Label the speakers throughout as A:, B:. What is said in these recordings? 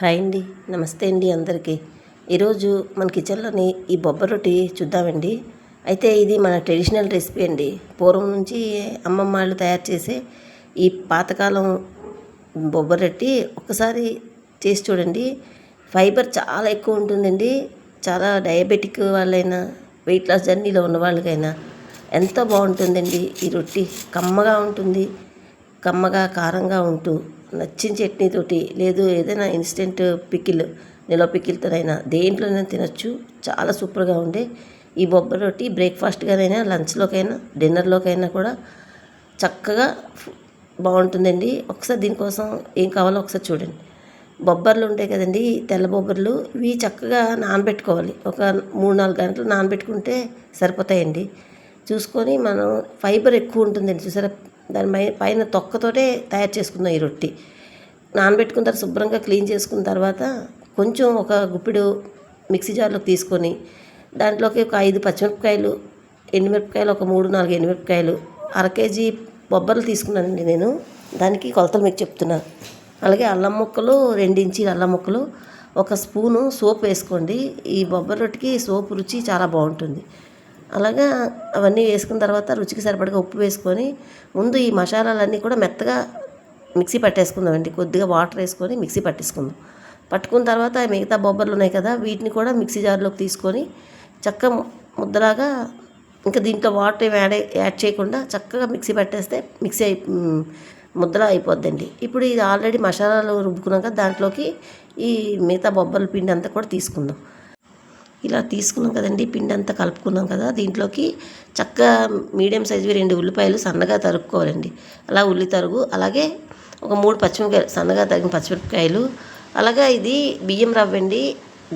A: Hi అండి. నమస్తే అండి అందరికీ. ఈరోజు మన కిచెన్లోని ఈ బొబ్బ రొట్టి చూద్దామండి. అయితే ఇది మన ట్రెడిషనల్ రెసిపీ అండి. పూర్వం నుంచి అమ్మమ్మ వాళ్ళు తయారు చేసే ఈ పాతకాలం బొబ్బ రొట్టి ఒక్కసారి చేసి చూడండి. ఫైబర్ చాలా ఎక్కువ ఉంటుందండి. చాలా డయాబెటిక్ వాళ్ళైనా వెయిట్ లాస్ జర్నీలో ఉన్న వాళ్ళకైనా ఎంతో బాగుంటుందండి ఈ రొట్టి. కమ్మగా ఉంటుంది కమ్మగా కారంగా ఉంటూ. నచ్చిన చట్నీతోటి లేదు ఏదైనా ఇన్స్టెంట్ పికిల్ నిలవ పికిల్తోనైనా దేంట్లోనైనా తినొచ్చు. చాలా సూపర్గా ఉండే ఈ బొబ్బర్ రొట్టి బ్రేక్ఫాస్ట్గానైనా లంచ్లోకైనా డిన్నర్లోకైనా కూడా చక్కగా బాగుంటుందండి. ఒకసారి దీనికోసం ఏం కావాలో ఒకసారి చూడండి. బొబ్బర్లు ఉంటాయి కదండి తెల్ల బొబ్బర్లు. ఇవి చక్కగా నానబెట్టుకోవాలి. ఒక మూడు నాలుగు గంటలు నానబెట్టుకుంటే సరిపోతాయండి. చూసుకొని మనం ఫైబర్ ఎక్కువ ఉంటుందండి చూసారా? దాని పై పైన తొక్కతోటే తయారు చేసుకుందాం ఈ రొట్టి. నానబెట్టుకున్న తర్వాత శుభ్రంగా క్లీన్ చేసుకున్న తర్వాత కొంచెం ఒక గుప్పిడు మిక్సీ జార్లోకి తీసుకొని దాంట్లోకి ఒక ఐదు పచ్చిమిరపకాయలు ఎండుమిరపకాయలు ఒక మూడు నాలుగు ఎండుమిరపకాయలు అర కేజీ బొబ్బర్లు తీసుకున్నానండి నేను. దానికి కొలతలు మీకు చెప్తున్నాను అలాగే అల్లం ముక్కలు రెండు అల్లం ముక్కలు ఒక స్పూను సోప్ వేసుకోండి. ఈ బొబ్బరి రొట్టికి సోపు రుచి చాలా బాగుంటుంది. అలాగా అవన్నీ వేసుకున్న తర్వాత రుచికి సరిపడగా ఉప్పు వేసుకొని ముందు ఈ మసాలాలన్నీ కూడా మెత్తగా మిక్సీ పట్టేసుకుందామండి కొద్దిగా వాటర్ వేసుకొని మిక్సీ పట్టేసుకుందాం. పట్టుకున్న తర్వాత మిగతా బొబ్బర్లు ఉన్నాయి కదా వీటిని కూడా మిక్సీ జార్లోకి తీసుకొని చక్క ముద్దలాగా ఇంకా దీంట్లో వాటర్ యాడ్ యాడ్ చేయకుండా చక్కగా మిక్సీ పట్టేస్తే మిక్సీ అయి ముద్దలా అయిపోద్దండి. ఇప్పుడు ఇది ఆల్రెడీ మసాలాలు రుబ్బుకున్నాక దాంట్లోకి ఈ మిగతా బొబ్బర్ల పిండి అంతా కూడా తీసుకుందాం. ఇలా తీసుకున్నాం కదండి పిండి అంతా కలుపుకున్నాం కదా దీంట్లోకి చక్కగా మీడియం సైజువి రెండు ఉల్లిపాయలు సన్నగా తరుక్కోవాలండి. అలా ఉల్లి తరుగు అలాగే ఒక మూడు పచ్చిమిరపకాయలు సన్నగా తగిన పచ్చిమిరపకాయలు అలాగే ఇది బియ్యం రవ్వ అండి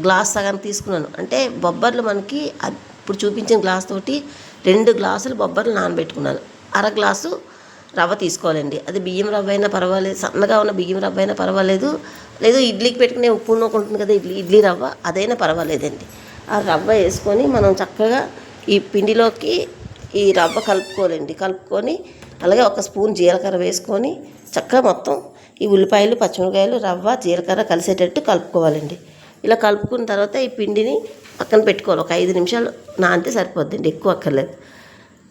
A: గ్లాస్ సగం తీసుకున్నాను. అంటే బొబ్బర్లు మనకి ఇప్పుడు చూపించిన గ్లాస్ తోటి రెండు గ్లాసులు బొబ్బర్లు నానబెట్టుకున్నాను. అర గ్లాసు రవ్వ తీసుకోవాలండి. అది బియ్యం రవ్వ అయినా పర్వాలేదు సన్నగా ఉన్న బియ్యం రవ్వ అయినా పర్వాలేదు లేదు ఇడ్లీకి పెట్టుకునే ఉప్పు నూక ఉంటుంది కదా ఇడ్లీ ఇడ్లీ రవ్వ అదైనా పర్వాలేదండి. ఆ రవ్వ వేసుకొని మనం చక్కగా ఈ పిండిలోకి ఈ రవ్వ కలుపుకోవాలండి. కలుపుకొని అలాగే ఒక స్పూన్ జీలకర్ర వేసుకొని చక్కగా మొత్తం ఈ ఉల్లిపాయలు పచ్చిమిరకాయలు రవ్వ జీలకర్ర కలిసేటట్టు కలుపుకోవాలండి. ఇలా కలుపుకున్న తర్వాత ఈ పిండిని పక్కన పెట్టుకోవాలి. ఒక ఐదు నిమిషాలు నానితే సరిపోద్దండి ఎక్కువ అక్కర్లేదు.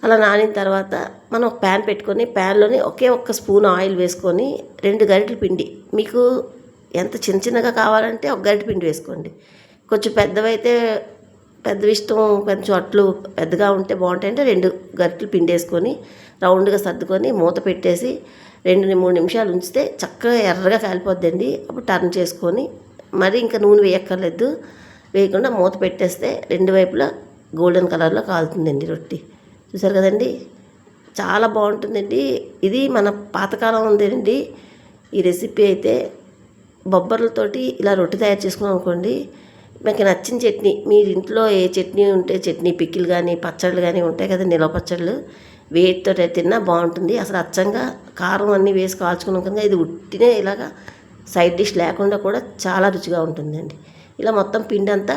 A: అలా నానిన తర్వాత మనం ఒక ప్యాన్ పెట్టుకొని ప్యాన్లోని ఒకే ఒక్క స్పూన్ ఆయిల్ వేసుకొని రెండు గరిటెల పిండి. మీకు ఎంత చిన్న చిన్నగా కావాలంటే ఒక గరిటె పిండి వేసుకోండి. కొంచెం పెద్దవైతే పెద్దవి ఇష్టం కొంచెం అట్లు పెద్దగా ఉంటే బాగుంటాయంటే రెండు గరిటలు పిండేసుకొని రౌండ్గా సర్దుకొని మూత పెట్టేసి రెండు మూడు నిమిషాలు ఉంచితే చక్కగా ఎర్రగా కాలిపోద్దండి. అప్పుడు టర్న్ చేసుకొని మరి ఇంకా నూనె వేయక్కర్లేదు. వేయకుండా మూత పెట్టేస్తే రెండు వైపులా గోల్డెన్ కలర్లో కాలుతుందండి రొట్టి. చూసారు కదండి? చాలా బాగుంటుందండి. ఇది మన పాతకాలం ఉందండి ఈ రెసిపీ అయితే బొబ్బర్లతోటి ఇలా రొట్టె తయారు చేసుకున్నాం అనుకోండి మీకు నచ్చిన చట్నీ మీరు ఇంట్లో ఏ చట్నీ ఉంటే చట్నీ పిక్కిలు కానీ పచ్చళ్ళు కానీ ఉంటాయి కదా నిలవ పచ్చళ్ళు వేటితో తిన్నా బాగుంటుంది. అసలు అచ్చంగా కారం అన్నీ వేసి కాల్చుకున్నాం కనుక ఇది ఉట్టినే ఇలాగా సైడ్ డిష్ లేకుండా కూడా చాలా రుచిగా ఉంటుందండి. ఇలా మొత్తం పిండి అంతా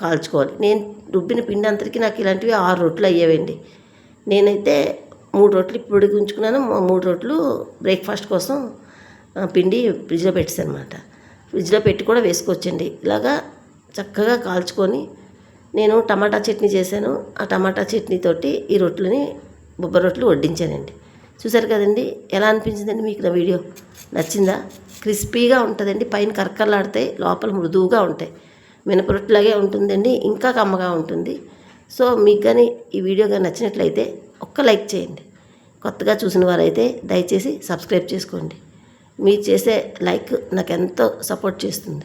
A: కాల్చుకోవాలి. నేను రుబ్బిన పిండి అంతటికి నాకు ఇలాంటివి ఆరు రొట్లు అయ్యేవండి. నేనైతే మూడు రొట్లు ఇప్పుడు ఉంచుకున్నాను. మూడు రొట్లు బ్రేక్ఫాస్ట్ కోసం పిండి ఫ్రిడ్జ్లో పెట్టాను అనమాట ఫ్రిడ్జ్లో పెట్టి కూడా వేసుకోవచ్చండి. ఇలాగా చక్కగా కాల్చుకొని నేను టమాటా చట్నీ చేశాను. ఆ టమాటా చట్నీతోటి ఈ రొట్టెలని బొబ్బ రొట్టెలు వడ్డించానండి. చూసారు కదండి ఎలా అనిపించిందండి మీకు నా వీడియో? నచ్చిందా? క్రిస్పీగా ఉంటుందండి పైన కరకరలాడితే లోపల మృదువుగా ఉంటాయి. మినపరొట్టులాగే ఉంటుందండి ఇంకా కమ్మగా ఉంటుంది. సో మీకు కానీ ఈ వీడియో కానీ నచ్చినట్లయితే ఒక్క లైక్ చేయండి. కొత్తగా చూసిన వారైతే దయచేసి సబ్స్క్రైబ్ చేసుకోండి. మీరు చేసే లైక్ నాకు ఎంతో సపోర్ట్ చేస్తుంది.